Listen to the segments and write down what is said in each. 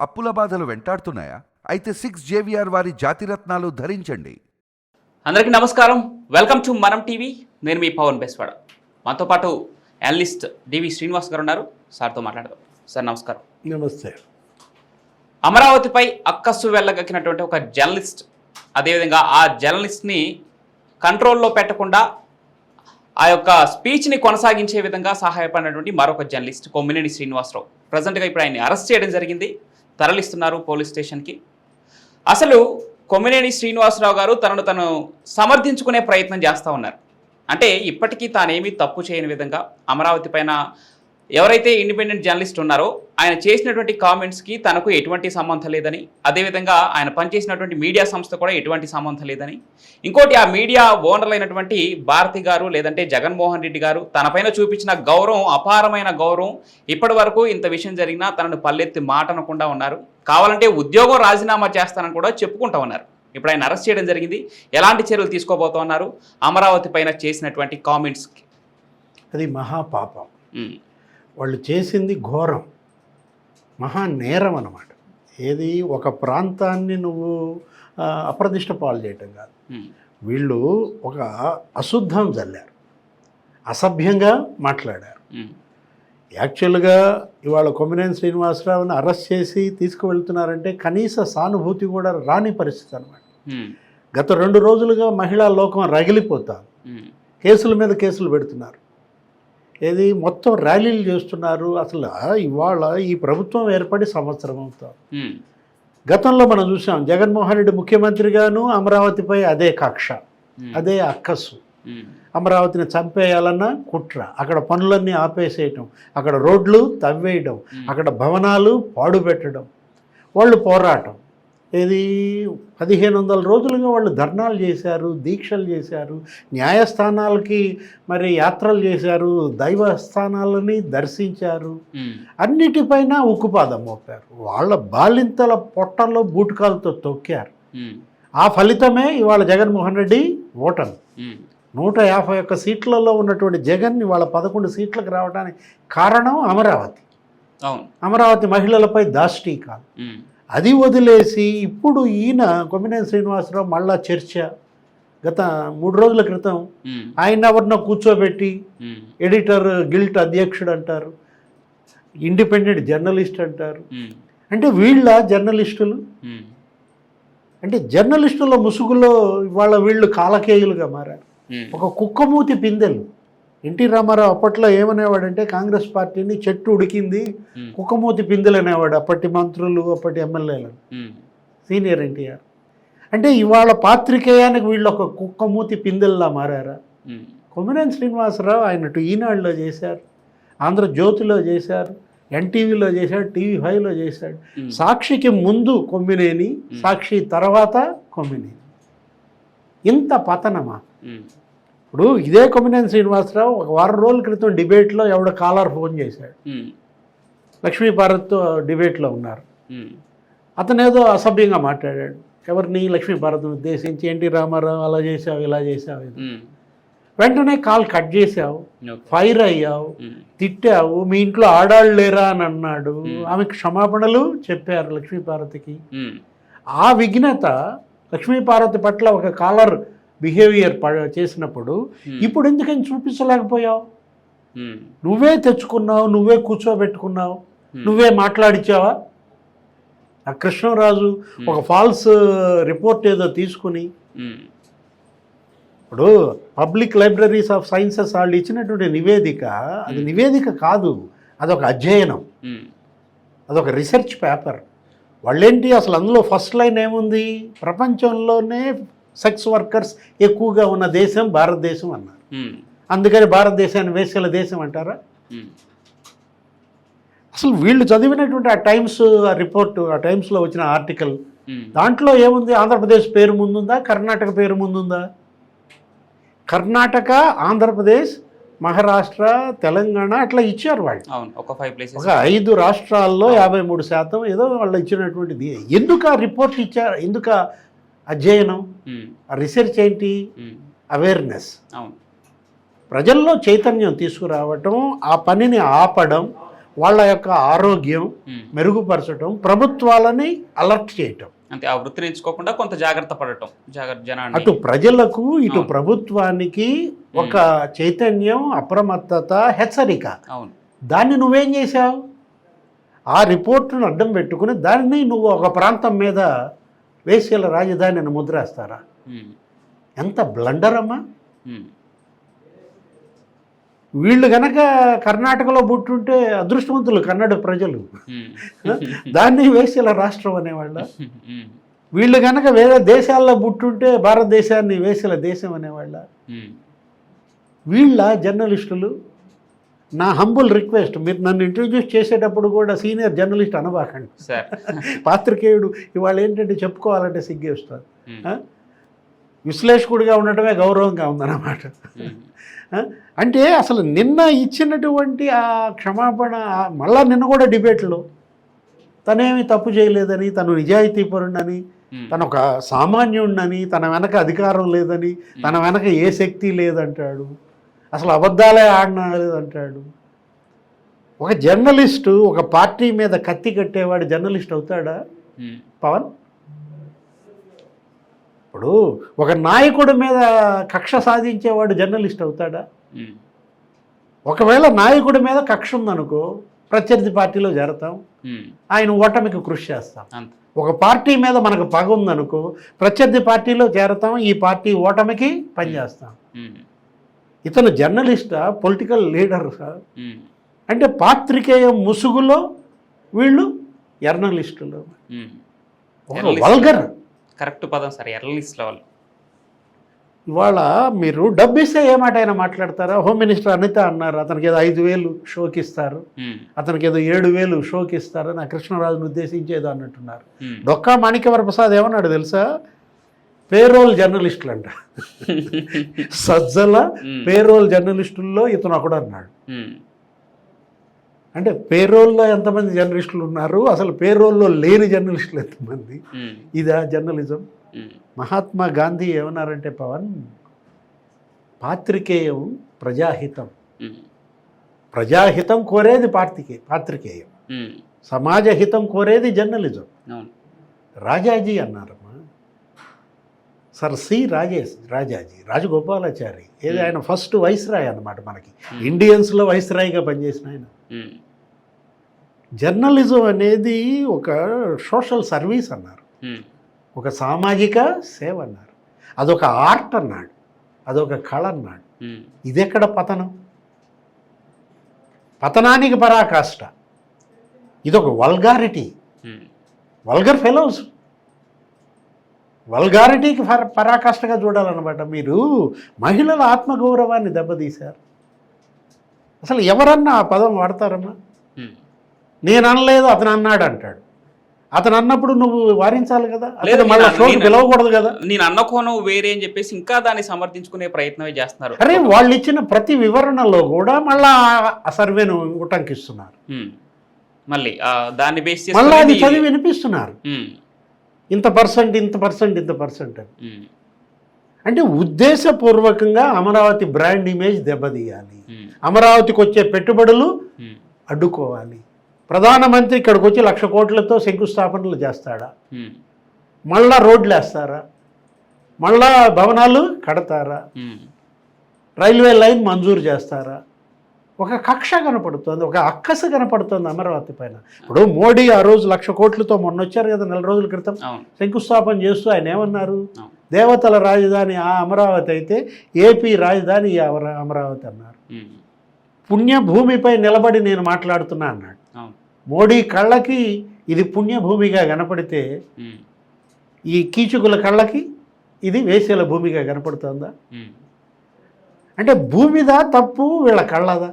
అప్పుల బాధలు వెంటాడుతున్నాయా? అయితే సిక్స్ జేవిఆర్ వారి జాతిరత్నాలు ధరించండి. అందరికీ నమస్కారం. Welcome to Manam TV. నేను మీ పవన్ బెస్వాడ. మనతో పాటు అనలిస్ట్ డివి శ్రీనివాస్ గారు ఉన్నారు. సార్తో మాట్లాడదాం. సార్ నమస్కారం. నమస్తే. అమరావతిపై అక్కస్సు వెళ్ళగక్కినటువంటి ఒక జర్నలిస్ట్ అదేవిధంగా ఆ జర్నలిస్ట్ని కంట్రోల్లో పెట్టకుండా ఆ యొక్క స్పీచ్ని కొనసాగించే విధంగా సహాయపడినటువంటి మరొక జర్నలిస్ట్ కొమ్మినేని శ్రీనివాసరావు. ప్రజెంట్గా ఇప్పుడు ఆయన్ని అరెస్ట్ చేయడం జరిగింది. తరలిస్తున్నారు పోలీస్ స్టేషన్కి. అసలు కొమ్మినేని శ్రీనివాసరావు గారు తనను తను సమర్థించుకునే ప్రయత్నం చేస్తూ ఉన్నారు. అంటే ఇప్పటికీ తానేమీ తప్పు చేయని విధంగా అమరావతి పైన ఎవరైతే ఇండిపెండెంట్ జర్నలిస్ట్ ఉన్నారో ఆయన చేసినటువంటి కామెంట్స్కి తనకు ఎటువంటి సంబంధం లేదని అదేవిధంగా ఆయన పనిచేసినటువంటి మీడియా సంస్థ కూడా ఎటువంటి సంబంధం లేదని. ఇంకోటి ఆ మీడియా ఓనర్లు అయినటువంటి భారతి గారు లేదంటే జగన్మోహన్ రెడ్డి గారు తనపైన చూపించిన గౌరవం అపారమైన గౌరవం ఇప్పటి వరకు ఇంత విషయం జరిగినా తనను పల్లెత్తి మాట అనకుండా ఉన్నారు. కావాలంటే ఉద్యోగం రాజీనామా చేస్తానని కూడా చెప్పుకుంటా ఉన్నారు. ఇప్పుడు ఆయన అరెస్ట్ చేయడం జరిగింది. ఎలాంటి చర్యలు తీసుకోబోతూ ఉన్నారు అమరావతి పైన చేసినటువంటి కామెంట్స్కి అది మహాపాపం. వాళ్ళు చేసింది ఘోరం మహా నేరం అన్నమాట. ఏది ఒక ప్రాంతాన్ని నువ్వు అప్రదిష్ట పాలు చేయటం కాదు. వీళ్ళు ఒక అశుద్ధం జల్లారు. అసభ్యంగా మాట్లాడారు. యాక్చువల్గా ఇవాళ కొమ్మినేని శ్రీనివాసరావుని అరెస్ట్ చేసి తీసుకువెళ్తున్నారంటే కనీస సానుభూతి కూడా రాని పరిస్థితి అనమాట గత రెండు రోజులుగా మహిళా లోకం రగిలిపోతారు కేసుల మీద కేసులు పెడుతున్నారు. ఏది? మొత్తం ర్యాలీలు చేస్తున్నారు. అసలు ఇవాళ ఈ ప్రభుత్వం ఏర్పడి సంవత్సరం అవుతాం గతంలో మనం చూసాం జగన్మోహన్ రెడ్డి ముఖ్యమంత్రిగాను అమరావతిపై అదే కక్ష అదే అక్కస్సు అమరావతిని చంపేయాలన్న కుట్ర అక్కడ పనులన్నీ ఆపేసేయటం అక్కడ రోడ్లు తవ్వేయడం అక్కడ భవనాలు పాడుపెట్టడం వాళ్ళు పోరాటం. ఇది పదిహేను వందల రోజులుగా వాళ్ళు ధర్నాలు చేశారు దీక్షలు చేశారు న్యాయస్థానాలకి మరి యాత్రలు చేశారు దైవ స్థానాలని దర్శించారు అన్నిటిపైన ఉక్కుపాదం మోపారు. వాళ్ళ బాలింతల పొట్టల్లో బూటకాలతో తొక్కారు. ఆ ఫలితమే ఇవాళ జగన్మోహన్ రెడ్డి ఓటమి. నూట యాభై ఒక్క సీట్లలో ఉన్నటువంటి జగన్ ఇవాళ పదకొండు సీట్లకు రావడానికి కారణం అమరావతి. అమరావతి మహిళలపై దాష్టీకాలు. అది వదిలేసి ఇప్పుడు ఈయన కొమ్మినేని శ్రీనివాసరావు మళ్ళా చర్చ గత మూడు రోజుల క్రితం ఆయన ఎవరినో కూర్చోబెట్టి ఎడిటర్ గిల్ట్ అధ్యక్షుడు అంటారు. ఇండిపెండెంట్ జర్నలిస్ట్ అంటారు. అంటే వీళ్ళ జర్నలిస్టులు? అంటే జర్నలిస్టుల ముసుగులో ఇవాళ వీళ్ళు కాలకేయులుగా మారారు. ఒక కుక్కమూతి పిందెలు. ఎన్టీ రామారావు అప్పట్లో ఏమనేవాడంటే కాంగ్రెస్ పార్టీని చెట్టు ఉడికింది కుక్కమూతి పిందెలు అనేవాడు అప్పటి మంత్రులు అప్పటి ఎమ్మెల్యేలు సీనియర్ ఎన్టీఆర్. అంటే ఇవాళ పాత్రికేయానికి వీళ్ళు ఒక కుక్కమూతి పిందెల్లా మారారా? కొమ్మినేని శ్రీనివాసరావు ఆయన ఈనాడులో చేశారు ఆంధ్రజ్యోతిలో చేశారు ఎన్టీవీలో చేశాడు టీవీ ఫైవ్లో చేశాడు. సాక్షికి ముందు కొమ్మినేని సాక్షి తర్వాత కొమ్మినేని. ఇంత పతనమా? ఇప్పుడు ఇదే కొమ్మినేని శ్రీనివాసరావు ఒక వారం రోజుల క్రితం డిబేట్లో ఎవడో కాలర్ ఫోన్ చేశాడు. లక్ష్మీ భారత్తో డిబేట్లో ఉన్నారు. అతను ఏదో అసభ్యంగా మాట్లాడాడు. ఎవరిని లక్ష్మీ భారత్ను ఉద్దేశించి ఎన్టీ రామారావు అలా చేసావు ఇలా చేసావు. వెంటనే కాల్ కట్ చేసావు ఫైర్ అయ్యావు తిట్టావు మీ ఇంట్లో ఆడాళ్ళు లేరా అని అన్నాడు. ఆమెకు క్షమాపణలు చెప్పారు లక్ష్మీపార్వతికి ఆ విఘ్నత లక్ష్మీపార్వతి పట్ల ఒక కాలర్ బిహేవియర్ చేసినప్పుడు ఇప్పుడు ఎందుకని చూపించలేకపోయావు? నువ్వే తెచ్చుకున్నావు నువ్వే కూర్చోబెట్టుకున్నావు నువ్వే మాట్లాడిచ్చావా? ఆ కృష్ణరాజు ఒక ఫాల్స్ రిపోర్ట్ ఏదో తీసుకుని ఇప్పుడు పబ్లిక్ లైబ్రరీస్ ఆఫ్ సైన్సెస్ వాళ్ళు ఇచ్చినటువంటి నివేదిక అది నివేదిక కాదు అదొక అధ్యయనం. అదొక రీసెర్చ్ పేపర్. వాళ్ళేంటి అసలు అందులో ఫస్ట్ లైన్ ఏముంది? ప్రపంచంలోనే సెక్స్ వర్కర్స్ ఎక్కువగా ఉన్న దేశం భారతదేశం అన్నారు. అందుకని భారతదేశాన్ని వేసేల దేశం అంటారా? అసలు వీళ్ళు చదివినటువంటి ఆ టైమ్స్ ఆ రిపోర్ట్ ఆ టైమ్స్లో వచ్చిన ఆర్టికల్ దాంట్లో ఏముంది? ఆంధ్రప్రదేశ్ పేరు ముందుందా? కర్ణాటక పేరు ముందుందా? కర్ణాటక ఆంధ్రప్రదేశ్ మహారాష్ట్ర తెలంగాణ అట్లా ఇచ్చారు వాళ్ళు. ఒక ఫైవ్ ఒక ఐదు రాష్ట్రాల్లో యాభై మూడు శాతం ఏదో వాళ్ళు ఇచ్చినటువంటిది. ఎందుకు ఆ రిపోర్ట్ ఇచ్చారు ఎందుకు అధ్యయనం రీసెర్చ్ ఏంటి? అవేర్నెస్. అవును. ప్రజల్లో చైతన్యం తీసుకురావటం ఆ పనిని ఆపడం వాళ్ళ యొక్క ఆరోగ్యం. మెరుగుపరచడం ప్రభుత్వాలని అలర్ట్ చేయటం. అంతే ఆ వృత్తిని ఎంచుకోకుండా కొంత జాగ్రత్త పడటం జాగ్రత్త జనాన్ని. అటు ప్రజలకు ఇటు. ప్రభుత్వానికి ఒక చైతన్యం అప్రమత్తత హెచ్చరిక. అవును. దాన్ని నువ్వేం చేశావు? ఆ రిపోర్టును అడ్డం పెట్టుకుని దాన్ని నువ్వు ఒక ప్రాంతం మీద వేసేల రాజధానిని ముద్రేస్తారా. ఎంత బ్లండర్ అమ్మా. వీళ్ళు గనక కర్ణాటకలో పుట్టుంటే అదృష్టవంతులు కన్నడ ప్రజలు. దాన్ని వేసేల రాష్ట్రం అనేవాళ్ళ. వీళ్ళు గనక వేరే దేశాల్లో పుట్టుంటే భారతదేశాన్ని వేసేల దేశం అనేవాళ్ళ. వీళ్ళ జర్నలిస్టులు నా హంబుల్ రిక్వెస్ట్ మీరు నన్ను ఇంట్రడ్యూస్ చేసేటప్పుడు కూడా సీనియర్ జర్నలిస్ట్ అనబాకండి పాత్రికేయుడు ఇవాళ ఏంటంటే చెప్పుకోవాలంటే. ఆ? విశ్లేషకుడిగా ఉండటమే గౌరవంగా ఉందన్నమాట? అంటే అసలు నిన్న ఇచ్చినటువంటి ఆ క్షమాపణ మళ్ళా నిన్న కూడా డిబేట్లో తనేమి తప్పు చేయలేదని తను నిజాయితీపరుడని. తను ఒక సామాన్యుడినని తన వెనక అధికారం లేదని తన వెనక ఏ శక్తి లేదంటాడు అసలు అబద్ధాలే ఆడలేదంటాడు ఒక జర్నలిస్టు ఒక పార్టీ మీద కత్తి కట్టేవాడు జర్నలిస్ట్ అవుతాడా. పవన్? ఇప్పుడు ఒక నాయకుడి మీద కక్ష సాధించేవాడు జర్నలిస్ట్ అవుతాడా. ఒకవేళ నాయకుడి మీద కక్ష ఉందనుకో ప్రత్యర్థి పార్టీలో చేరతాం. ఆయన ఓటమికి కృషి చేస్తాం. ఒక పార్టీ మీద మనకు పగ ఉందనుకో ప్రత్యర్థి పార్టీలో చేరతాం ఈ పార్టీ ఓటమికి పనిచేస్తాం. ఇతను జర్నలిస్టా పొలిటికల్ లీడర్ ఉమ్. అంటే పాత్రికేయ ముసుగులో వీళ్ళు జర్నలిస్టులు. వల్గర్. కరెక్ట్ పదం సార్ ఎర్రలిస్ట్ లెవెల్ ఇవాళ మీరు డబ్బు ఇస్తే ఏ మాట అయినా మాట్లాడతారా? హోమ్ మినిస్టర్ అనిత అన్నారు అతనికి ఏదో ఐదు వేలు షోకి ఇస్తారు. అతనికి ఏదో ఏడు వేలు షోకి నా కృష్ణరాజును ఉద్దేశించి ఏదో అన్నట్టున్నారు. డొక్కా మాణిక్యవర ప్రసాద్ ఏమన్నాడు తెలుసా? పేరోల్ జర్నలిస్టులు అంట సజ్జల. పేరోల్ జర్నలిస్టుల్లో ఇతను ఒకడు అన్నాడు. అంటే పేరోల్లో ఎంతమంది జర్నలిస్టులు ఉన్నారు అసలు పేరోల్లో లేని జర్నలిస్టులు ఎంతమంది. ఇదా జర్నలిజం. మహాత్మా గాంధీ ఏమన్నారంటే పవన్ పాత్రికేయం ప్రజాహితం. ప్రజాహితం కోరేది పాత్రికే పాత్రికేయం. సమాజ హితం కోరేది జర్నలిజం రాజాజీ అన్నారమ్మా సర్ సి రాజేష్ రాజాజీ రాజగోపాలాచారి. ఏది ఆయన ఫస్ట్ వైస్రాయ్ అన్నమాట మనకి. ఇండియన్స్లో వైస్రాయ్గా పనిచేసిన ఆయన. జర్నలిజం అనేది ఒక సోషల్ సర్వీస్ అన్నారు. ఒక సామాజిక సేవ అన్నారు. అదొక ఆర్ట్ అన్నాడు. అదొక కళ అన్నాడు. ఇదెక్కడ పతనం? పతనానికి పరాకాష్ట. ఇదొక వల్గారిటీ. Vulgar fellows. వల్గారిటీకి పర పరాకాష్ఠగా చూడాలన్నమాట మీరు. మహిళల ఆత్మగౌరవాన్ని దెబ్బతీశారు. అసలు ఎవరన్నా ఆ పదం వాడతారమ్మా. నేను అనలేదు అతను అన్నాడు అంటాడు. అతను అన్నప్పుడు నువ్వు వారించాలి కదా? లేదు, మళ్ళీ పిలవకూడదు కదా? నేను అన్న కోణం వేరే అని చెప్పేసి ఇంకా దాన్ని సమర్థించుకునే ప్రయత్నమే చేస్తున్నారు. అరే వాళ్ళు ఇచ్చిన ప్రతి వివరణలో కూడా మళ్ళా ఆ సర్వేను ఉటంకిస్తున్నారు. మళ్ళీ దాన్ని బేస్ మళ్ళీ అది చదివి వినిపిస్తున్నారు. ఇంత పర్సెంట్ ఇంత పర్సెంట్ ఇంత పర్సెంట్ అని. అంటే ఉద్దేశపూర్వకంగా అమరావతి బ్రాండ్ ఇమేజ్ దెబ్బతీయాలి. అమరావతికి వచ్చే పెట్టుబడులు. అడ్డుకోవాలి ప్రధానమంత్రి ఇక్కడికి వచ్చి లక్ష కోట్లతో శంకుస్థాపనలు చేస్తాడా. మళ్ళా రోడ్లు వేస్తారా మళ్ళా భవనాలు కడతారా. రైల్వే లైన్ మంజూరు చేస్తారా ఒక కక్ష కనపడుతుంది ఒక అక్కస కనపడుతుంది అమరావతి పైన. ఇప్పుడు మోడీ ఆ రోజు లక్ష కోట్లతో మొన్న వచ్చారు కదా నెల రోజుల క్రితం. శంకుస్థాపన చేస్తూ ఆయన ఏమన్నారు. దేవతల రాజధాని ఆ అమరావతి అయితే ఏపీ రాజధాని అమరావతి అన్నారు. పుణ్యభూమిపై నిలబడి నేను మాట్లాడుతున్నా అన్నాడు. మోడీ కళ్ళకి ఇది పుణ్యభూమిగా కనపడితే. ఈ కీచుకుల కళ్ళకి ఇది వేసేల భూమిగా కనపడుతుందా. అంటే భూమిదా తప్పు వీళ్ళ కళ్ళదా?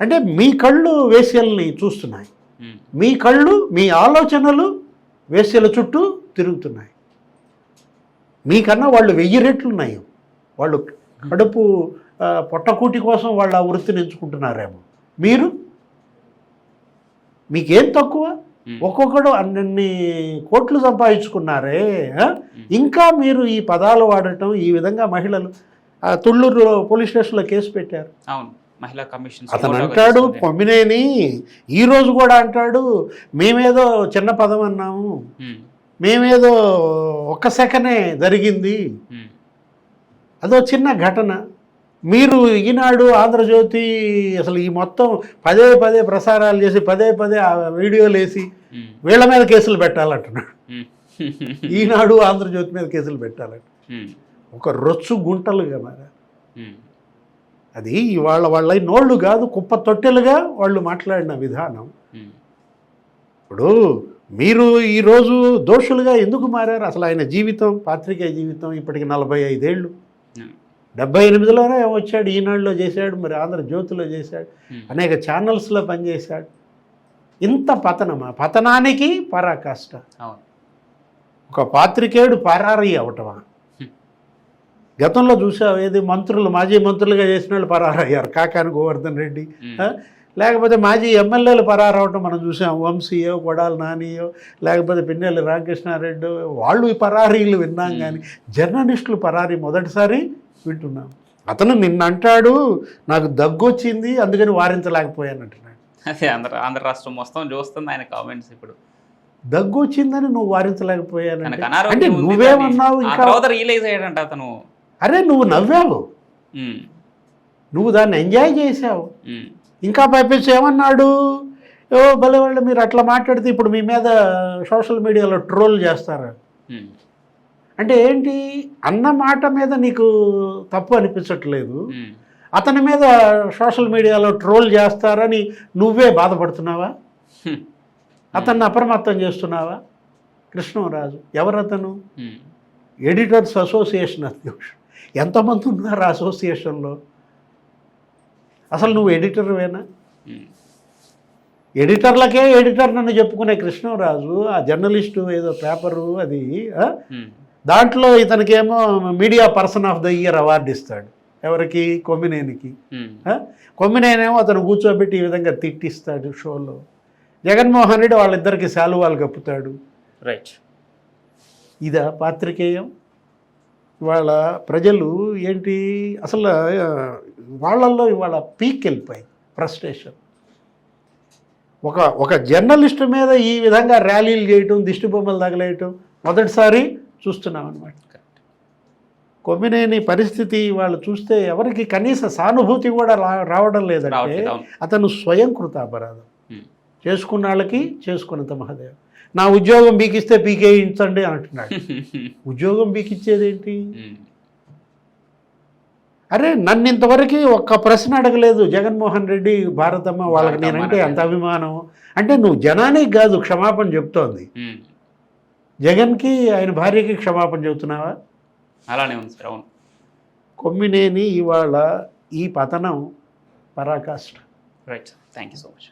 అంటే మీ కళ్ళు వేశ్యల్ని చూస్తున్నాయి. ఉమ్. మీ కళ్ళు మీ ఆలోచనలు వేశ్యల చుట్టూ తిరుగుతున్నాయి. మీకన్నా వాళ్ళు వెయ్యి రెట్లు ఉన్నాయి వాళ్ళు కడుపు పొట్టకూటి కోసం వాళ్ళు ఆ వృత్తిని ఎంచుకుంటున్నారేమో. మీరు? మీకేం తక్కువ? ఉమ్. ఒక్కొక్కడు అన్ని కోట్లు సంపాదించుకున్నారే? ఇంకా మీరు ఈ పదాలు వాడటం ఈ విధంగా మహిళలు తుళ్ళూరు పోలీస్ స్టేషన్లో కేసు పెట్టారు. అవును. మహిళా కమిషన్ అతను అంటాడు. పొమ్మినేని ఈ రోజు కూడా అంటాడు మేమేదో చిన్న పదం అన్నాము. మేమేదో ఒక్క సెకనే జరిగింది. అదో చిన్న ఘటన. మీరు ఈనాడు ఆంధ్రజ్యోతి అసలు ఈ మొత్తం పదే పదే ప్రసారాలు చేసి పదే పదే ఆ వీడియోలు వేసి వీళ్ళ మీద కేసులు పెట్టాలంటున్నాడు. ఈనాడు ఆంధ్రజ్యోతి మీద కేసులు పెట్టాలంట. ఒక రొచ్చు గుంటలుగా మరి ఉమ్, అది వాళ్ళ వాళ్ళ నోళ్ళు కాదు కుప్ప తొట్టెలుగా వాళ్ళు మాట్లాడిన విధానం. ఇప్పుడు మీరు ఈరోజు దోషులుగా ఎందుకు మారారు? అసలు ఆయన జీవితం పాత్రికేయ జీవితం ఇప్పటికి నలభై ఐదేళ్ళు. డెబ్బై ఎనిమిదిలోనే వచ్చాడు ఈనాడులో చేశాడు మరి ఆంధ్రజ్యోతిలో చేశాడు. అనేక ఛానల్స్లో పనిచేశాడు. ఇంత పతనమా? పతనానికి పరాకాష్ట. ఒక పాత్రికేయుడు పరారీ అవటమా. గతంలో చూసావు ఏది? మంత్రులు మాజీ మంత్రులుగా చేసిన వాళ్ళు పరారయ్యారు. కాకాని గోవర్ధన్ రెడ్డి? లేకపోతే మాజీ ఎమ్మెల్యేలు పరారవటం మనం చూసాం. వంశీయో కొడాలి నానియో లేకపోతే పిన్నెల్లి రామకృష్ణారెడ్డి. వాళ్ళు ఈ పరారీలు విన్నాం కానీ జర్నలిస్టులు పరారీ మొదటిసారి వింటున్నాం. అతను నిన్న అంటాడు నాకు దగ్గు వచ్చింది అందుకని వారించలేకపోయాను అంటున్నాడు అదే ఆంధ్ర ఆంధ్ర రాష్ట్రం మొత్తం చూస్తుంది ఆయన కామెంట్స్ ఇప్పుడు. దగ్గు వచ్చిందని నువ్వు వారించలేకపోయాను అంటే నువ్వేమన్నావు ఇంకా? తర్వాత రియలైజ్ అయ్యాడంట అతను. అరే నువ్వు నవ్వావు. ఉమ్, నువ్వు దాన్ని ఎంజాయ్ చేసావు ఉమ్, ఇంకా పైపించి ఏమన్నాడు? ఓ భలే వాళ్ళు మీరు అట్లా మాట్లాడితే ఇప్పుడు మీ మీద సోషల్ మీడియాలో ట్రోల్ చేస్తారు? అంటే ఏంటి? అన్న మాట మీద నీకు తప్పు అనిపించట్లేదు. అతని మీద సోషల్ మీడియాలో ట్రోల్ చేస్తారని నువ్వే బాధపడుతున్నావా? అతన్ని అప్రమత్తం చేస్తున్నావా? కృష్ణరాజు ఎవరతను? ఎడిటర్స్ అసోసియేషన్ అధ్యక్షుడు. ఎంతమంది ఉన్నారు అసోసియేషన్లో? అసలు నువ్వు ఎడిటర్వేనా? ఎడిటర్లకే ఎడిటర్ నన్ను చెప్పుకునే కృష్ణరాజు ఆ జర్నలిస్టు ఏదో పేపరు అది దాంట్లో ఇతనికేమో media person of the year award ఇస్తాడు. ఎవరికి? కొమ్మినేనికి? కొమ్మినేనేమో అతను కూర్చోబెట్టి ఈ విధంగా తిట్టిస్తాడు షోలో. జగన్మోహన్ రెడ్డి వాళ్ళిద్దరికి శాలువాలు కప్పుతాడు. రైట్. ఇదా పాత్రికేయం? ఇవాళ ప్రజలు ఏంటి? అసలు వాళ్ళల్లో ఇవాళ పీక్ వెళ్ళిపోయింది ఫ్రస్ట్రేషన్. ఒక ఒక జర్నలిస్ట్ మీద ఈ విధంగా ర్యాలీలు చేయటం దిష్టి బొమ్మలు తగలేయటం మొదటిసారి చూస్తున్నాం అనమాట కొమ్మినేని పరిస్థితి వాళ్ళు చూస్తే ఎవరికి కనీస సానుభూతి కూడా రా- రావడం లేదంటే. అతను స్వయం కృతాపరాధం. ఉమ్, చేసుకున్న వాళ్ళకి చేసుకున్నంత మహాదేవ్. నా ఉద్యోగం బీకిస్తే పీకేయించండి అంటున్నాడు. ఉద్యోగం బీకిచ్చేదేంటి? అరే నన్ను ఇంతవరకు ఒక్క ప్రశ్న అడగలేదు. జగన్మోహన్ రెడ్డి భారతమ్మ వాళ్ళకి నేనంటే. అంత అభిమానం? అంటే నువ్వు జనానికి కాదు క్షమాపణ చెప్తోంది. జగన్కి ఆయన భార్యకి క్షమాపణ చెబుతున్నావా? అలానే ఉంది సార్ అవును. కొమ్మినేని ఇవాళ ఈ పతనం పరాకాష్ట. Right thank you so much